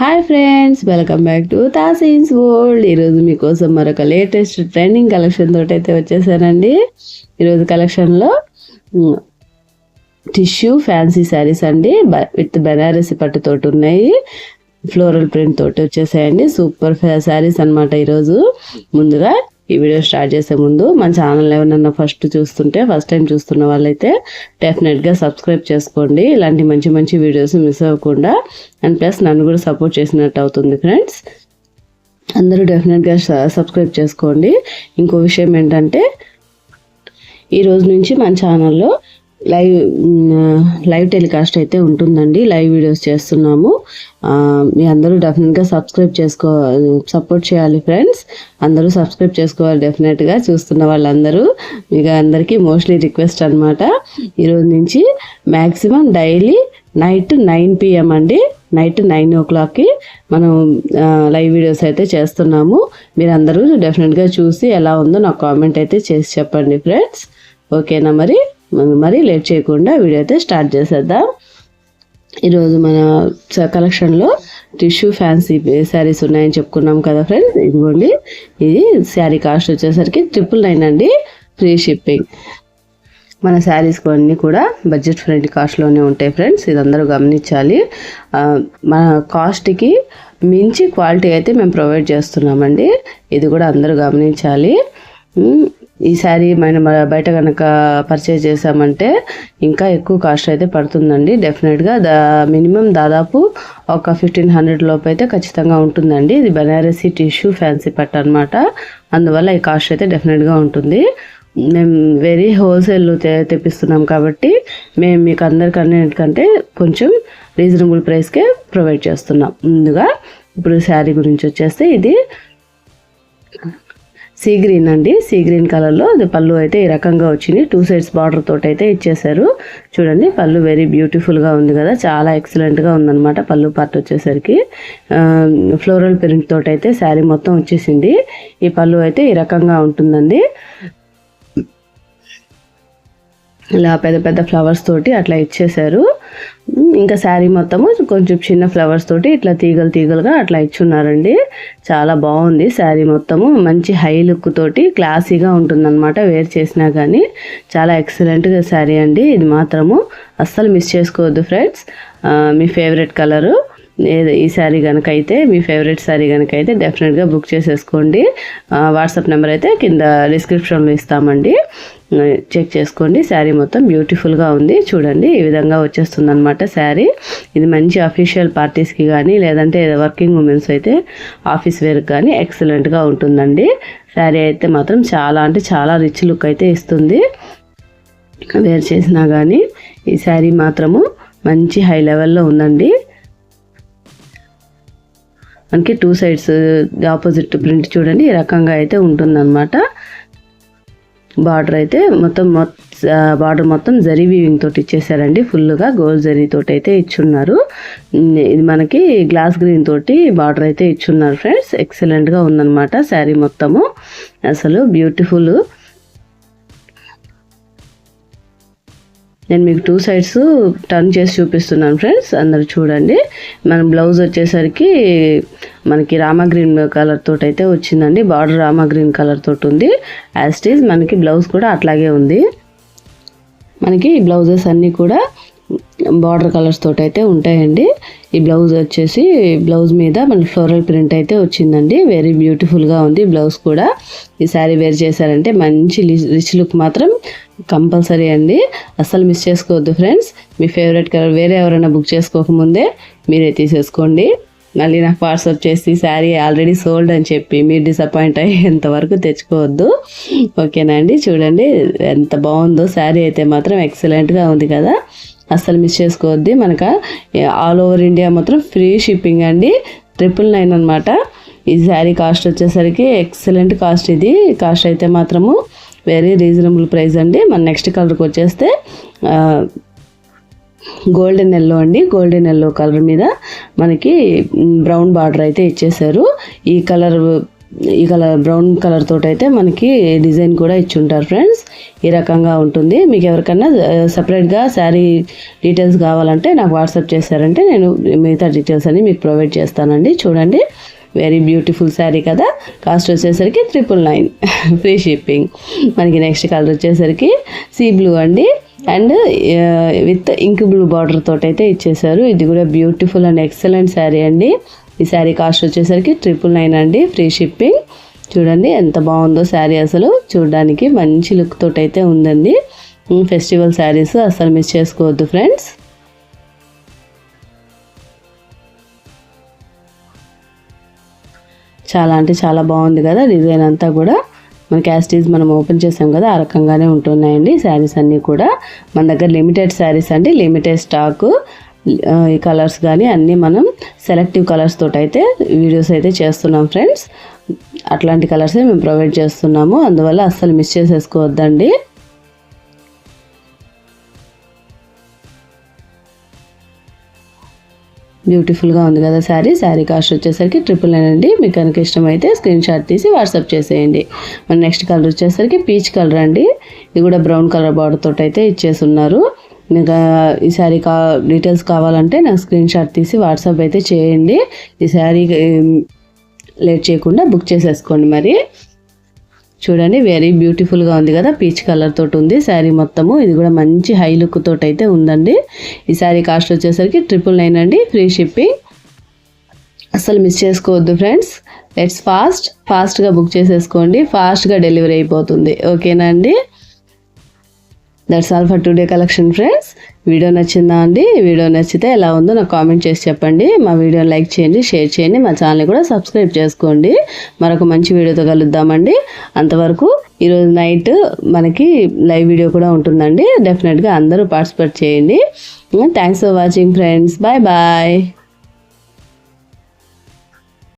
Hi friends welcome back to Taseen's world. ఈరోజు మీకోసం మరొక లేటెస్ట్ ట్రెండింగ్ కలెక్షన్ తోటి అయితే వచ్చేసానండి. ఈరోజు కలెక్షన్లో టిష్యూ ఫ్యాన్సీ శారీస్ అండి. విత్ బెనారసి పట్టుతోటి ఉన్నాయి ఫ్లోరల్ ప్రింట్ తోటి వచ్చేసాయండి. సూపర్ శారీస్ అనమాట ఈరోజు. ముందుగా ఈ వీడియో స్టార్ట్ చేసే ముందు మన ఛానల్ ఎవరన్నా ఫస్ట్ చూస్తుంటే ఫస్ట్ టైం చూస్తున్న వాళ్ళైతే డెఫినెట్గా సబ్స్క్రైబ్ చేసుకోండి. ఇలాంటి మంచి మంచి వీడియోస్ మిస్ అవ్వకుండా అండ్ ప్లస్ నన్ను కూడా సపోర్ట్ చేసినట్టు అవుతుంది ఫ్రెండ్స్ అందరూ డెఫినెట్గా సబ్స్క్రైబ్ చేసుకోండి. ఇంకో విషయం ఏంటంటే ఈ రోజు నుంచి మన ఛానల్లో లైవ్ లైవ్ టెలికాస్ట్ అయితే ఉంటుందండి. లైవ్ వీడియోస్ చేస్తున్నాము. మీ అందరూ డెఫినెట్గా సబ్స్క్రైబ్ చేసుకో సపోర్ట్ చేయాలి ఫ్రెండ్స్. అందరూ సబ్స్క్రైబ్ చేసుకోవాలి డెఫినెట్గా చూస్తున్న వాళ్ళందరూ. మీకు అందరికీ మోస్ట్లీ రిక్వెస్ట్ అనమాట ఈరోజు నుంచి maximum daily night nine PM అండి. నైట్ నైన్ ఓ క్లాక్కి మనం లైవ్ వీడియోస్ అయితే చేస్తున్నాము. మీరు అందరూ డెఫినెట్గా చూసి ఎలా ఉందో నాకు కామెంట్ అయితే చేసి చెప్పండి ఫ్రెండ్స్. ఓకేనా మరి? మరి లేట్ చేయకుండా వీడియో అయితే స్టార్ట్ చేసేద్దాం. ఈరోజు మన కలెక్షన్లో టిష్యూ ఫ్యాన్సీ శారీస్ ఉన్నాయని చెప్పుకున్నాం కదా ఫ్రెండ్స్. ఇదిగోండి. ఇది శారీ కాస్ట్ వచ్చేసరికి ట్రిపుల్ నైన్ అండి. Free shipping. మన శారీస్ కొన్ని కూడా బడ్జెట్ ఫ్రెండ్లీ కాస్ట్లోనే ఉంటాయి ఫ్రెండ్స్. ఇది అందరూ గమనించాలి. మన కాస్ట్కి మించి క్వాలిటీ అయితే మేము ప్రొవైడ్ చేస్తున్నామండి. ఇది కూడా అందరూ గమనించాలి. ఈ శారీ మనం బయట కనుక పర్చేజ్ చేసామంటే ఇంకా ఎక్కువ కాస్ట్ అయితే పడుతుందండి. డెఫినెట్గా దా మినిమం దాదాపు ఒక ఫిఫ్టీన్ హండ్రెడ్ లోపు అయితే ఖచ్చితంగా ఉంటుందండి. ఇది బనారసి టిష్యూ ఫ్యాన్సీ పట్ట అనమాట అందువల్ల ఈ కాస్ట్ అయితే డెఫినెట్గా ఉంటుంది. మేము వెరీ హోల్సేల్ తెప్పిస్తున్నాం కాబట్టి మేము మీకు అందరికన్నిటికంటే కొంచెం రీజనబుల్ ప్రైస్కే ప్రొవైడ్ చేస్తున్నాం. ముందుగా ఇప్పుడు శారీ గురించి వచ్చేస్తే ఇది సీ గ్రీన్ అండి. సీ గ్రీన్ కలర్లో అది పళ్ళు అయితే ఈ రకంగా వచ్చింది. టూ సైడ్స్ బార్డర్ తోటి అయితే ఇచ్చేసారు చూడండి పళ్ళు వెరీ బ్యూటిఫుల్గా ఉంది కదా. చాలా ఎక్సలెంట్గా ఉందన్నమాట పళ్ళు పార్ట్ వచ్చేసరికి. ఫ్లోరల్ ప్రింట్ తోటి అయితే శారీ మొత్తం వచ్చేసింది. ఈ పళ్ళు అయితే ఈ రకంగా ఉంటుందండి. ఇలా పెద్ద పెద్ద ఫ్లవర్స్ తోటి అట్లా ఇచ్చేసారు ఇంకా శారీ మొత్తము కొంచెం చిన్న ఫ్లవర్స్ తోటి ఇట్లా తీగలు తీగలుగా అట్లా ఇచ్చున్నారండి. చాలా బాగుంది శారీ మొత్తము. మంచి హై లుక్ తోటి క్లాసీగా ఉంటుందన్నమాట వేర్ చేసినా కానీ చాలా ఎక్సలెంట్గా శారీ అండి. ఇది మాత్రము. అస్సలు మిస్ చేసుకోవద్దు ఫ్రెండ్స్. మీ ఫేవరెట్ కలరు. ఈ శారీ కనుక అయితే మీ ఫేవరెట్ శారీ కనుక అయితే డెఫినెట్గా బుక్ చేసేసుకోండి. వాట్సాప్ నెంబర్ అయితే కింద డిస్క్రిప్షన్లో ఇస్తామండి. చెక్ చేసుకోండి. శారీ మొత్తం బ్యూటిఫుల్గా ఉంది. చూడండి ఈ విధంగా వచ్చేస్తుంది అనమాట శారీ. ఇది మంచి అఫీషియల్ పార్టీస్కి కానీ లేదంటే వర్కింగ్ ఉమెన్స్ అయితే ఆఫీస్ వేర్కి కానీ ఎక్సలెంట్గా ఉంటుందండి. శారీ అయితే మాత్రం చాలా అంటే చాలా రిచ్ లుక్ అయితే ఇస్తుంది. వేర్ చేసినా కానీ ఈ శారీ మాత్రము మంచి హై లెవెల్లో ఉందండి. మనకి టూ సైడ్స్ ఆపోజిట్ ప్రింట్ చూడండి ఈ రకంగా అయితే ఉంటుందన్నమాట. బార్డర్ అయితే మొత్తం బార్డర్ మొత్తం జరీ వీవింగ్ తోటి ఇచ్చేసారండి. ఫుల్గా గోల్డ్ జరీ తోటి అయితే ఇచ్చున్నారు. ఇది మనకి గ్లాస్ గ్రీన్ తోటి బార్డర్ అయితే ఇచ్చున్నారు ఫ్రెండ్స్ ఎక్సలెంట్గా ఉందన్నమాట శారీ మొత్తము. అసలు బ్యూటిఫుల్ నేను మీకు టూ సైడ్స్ టర్న్ చేసి చూపిస్తున్నాను ఫ్రెండ్స్ అందరు చూడండి. మన బ్లౌజ్ వచ్చేసరికి మనకి రామా గ్రీన్ కలర్ తోటి అయితే వచ్చిందండి. బార్డర్ రామా గ్రీన్ కలర్ తోటి ఉంది. యాజ్ మనకి బ్లౌజ్ కూడా అట్లాగే ఉంది. మనకి బ్లౌజెస్ అన్నీ కూడా బార్డర్ కలర్స్ తోటి అయితే ఉంటాయండి. ఈ బ్లౌజ్ వచ్చేసి బ్లౌజ్ మీద మన ఫ్లోరల్ ప్రింట్ అయితే వచ్చిందండి. వెరీ బ్యూటిఫుల్గా ఉంది బ్లౌజ్ కూడా. ఈ శారీ వేర్ చేశారంటే మంచి రిచ్ లుక్ మాత్రం కంపల్సరీ అండి. అస్సలు మిస్ చేసుకోవద్దు ఫ్రెండ్స్. మీ ఫేవరెట్ కలర్ వేరే ఎవరైనా బుక్ చేసుకోకముందే మీరే తీసేసుకోండి. మళ్ళీ నాకు వాట్సాప్ చేసి శారీ ఆల్రెడీ సోల్డ్ అని చెప్పి మీరు డిసప్పాయింట్ అయ్యేంత వరకు తెచ్చుకోవద్దు. ఓకేనా అండి? చూడండి ఎంత బాగుందో శారీ అయితే మాత్రం ఎక్సలెంట్గా ఉంది కదా. అస్సలు మిస్ చేసుకోవద్ది. మనకు ఆల్ ఓవర్ ఇండియా మాత్రం ఫ్రీ షిప్పింగ్ అండి. ట్రిపుల్ నైన్ అనమాట ఈ శారీ కాస్ట్ వచ్చేసరికి ఎక్సలెంట్ కాస్ట్ ఇది. కాస్ట్ అయితే మాత్రము వెరీ రీజనబుల్ ప్రైస్ అండి. మన నెక్స్ట్ కలర్కి వచ్చేస్తే గోల్డెన్ ఎల్లో అండి. గోల్డెన్ ఎల్లో కలర్ మీద మనకి mm, బ్రౌన్ బార్డర్ అయితే ఇచ్చేసారు ఈ కలర్ ఈ కలర్ బ్రౌన్ కలర్ తోటి అయితే మనకి డిజైన్ కూడా ఇచ్చుంటారు ఫ్రెండ్స్. ఈ రకంగా ఉంటుంది. మీకు ఎవరికన్నా సపరేట్గా శారీ డీటెయిల్స్ కావాలంటే నాకు వాట్సాప్ చేశారంటే నేను మిగతా డీటెయిల్స్ అన్ని మీకు ప్రొవైడ్ చేస్తానండి. చూడండి. వెరీ బ్యూటిఫుల్ శారీ కదా. కాస్ట్ వచ్చేసరికి ట్రిపుల్ నైన్ ఫ్రీ షిప్పింగ్ మనకి నెక్స్ట్ కలర్ వచ్చేసరికి సీ బ్లూ అండి. And with ink blue border తోటి అయితే ఇచ్చేసారు ఇది కూడా బ్యూటిఫుల్ అండ్ ఎక్సలెంట్ శారీ అండి. ఈ శారీ కాస్ట్ వచ్చేసరికి ట్రిపుల్ నైన్ అండి ఫ్రీ షిప్పింగ్ చూడండి ఎంత బాగుందో శారీ అసలు. చూడడానికి మంచి లుక్ తోటైతే అయితే ఉందండి ఫెస్టివల్ శారీస్ అసలు మిస్ చేసుకోవద్దు ఫ్రెండ్స్ చాలా అంటే చాలా బాగుంది కదా డిజైన్ అంతా కూడా. మన క్యాస్టీస్ మనం ఓపెన్ చేసాం కదా ఆ రకంగానే ఉంటున్నాయండి శారీస్ అన్నీ కూడా. మన దగ్గర లిమిటెడ్ శారీస్ అండి లిమిటెడ్ స్టాకు కలర్స్ కానీ అన్నీ మనం సెలెక్టివ్ కలర్స్ తోటి అయితే వీడియోస్ అయితే చేస్తున్నాం ఫ్రెండ్స్ అట్లాంటి కలర్సే మేము ప్రొవైడ్ చేస్తున్నాము. అందువల్ల అస్సలు మిస్ చేసేసుకోవద్దండి. బ్యూటిఫుల్గా ఉంది కదా శారీ. శారీ కాస్ట్ వచ్చేసరికి ట్రిపుల్ నైన్ అండి. మీకు కనుక ఇష్టమైతే స్క్రీన్ షాట్ తీసి వాట్సాప్ చేసేయండి. మన నెక్స్ట్ కలర్ వచ్చేసరికి పీచ్ కలర్ అండి. ఇది కూడా బ్రౌన్ కలర్ బార్డర్ తోటి అయితే ఇచ్చేసి ఉన్నారు ఇంకా ఈ శారీ కా డీటెయిల్స్ కావాలంటే నాకు స్క్రీన్ షాట్ తీసి వాట్సాప్ అయితే చేయండి. ఈ శారీ లేట్ చేయకుండా బుక్ చేసేసుకోండి మరి. చూడండి వెరీ బ్యూటిఫుల్గా ఉంది కదా పీచ్ కలర్ తోటి ఉంది శారీ మొత్తము. ఇది కూడా మంచి హై లుక్ తోటి అయితే ఉందండి. ఈ శారీ కాస్ట్ వచ్చేసరికి ట్రిపుల్ నైన్ అండి ఫ్రీ షిప్పింగ్ అసలు మిస్ చేసుకోవద్దు ఫ్రెండ్స్ లెట్స్ ఫాస్ట్ ఫాస్ట్గా బుక్ చేసేసుకోండి. ఫాస్ట్గా డెలివరీ అయిపోతుంది. ఓకేనా అండి? That's all for today collection friends video నచ్చిందా అండి? వీడియో నచ్చితే ఎలా ఉందో నాకు కామెంట్ చేసి చెప్పండి. మా వీడియో లైక్ చేయండి షేర్ చేయండి. మా ఛానల్ని కూడా సబ్స్క్రైబ్ చేసుకోండి. మరొక మంచి వీడియోతో కలుద్దామండి. అంతవరకు ఈరోజు నైట్ మనకి లైవ్ వీడియో కూడా ఉంటుందండి. డెఫినెట్గా అందరూ పార్టిసిపేట్ చేయండి. Thanks for watching friends bye bye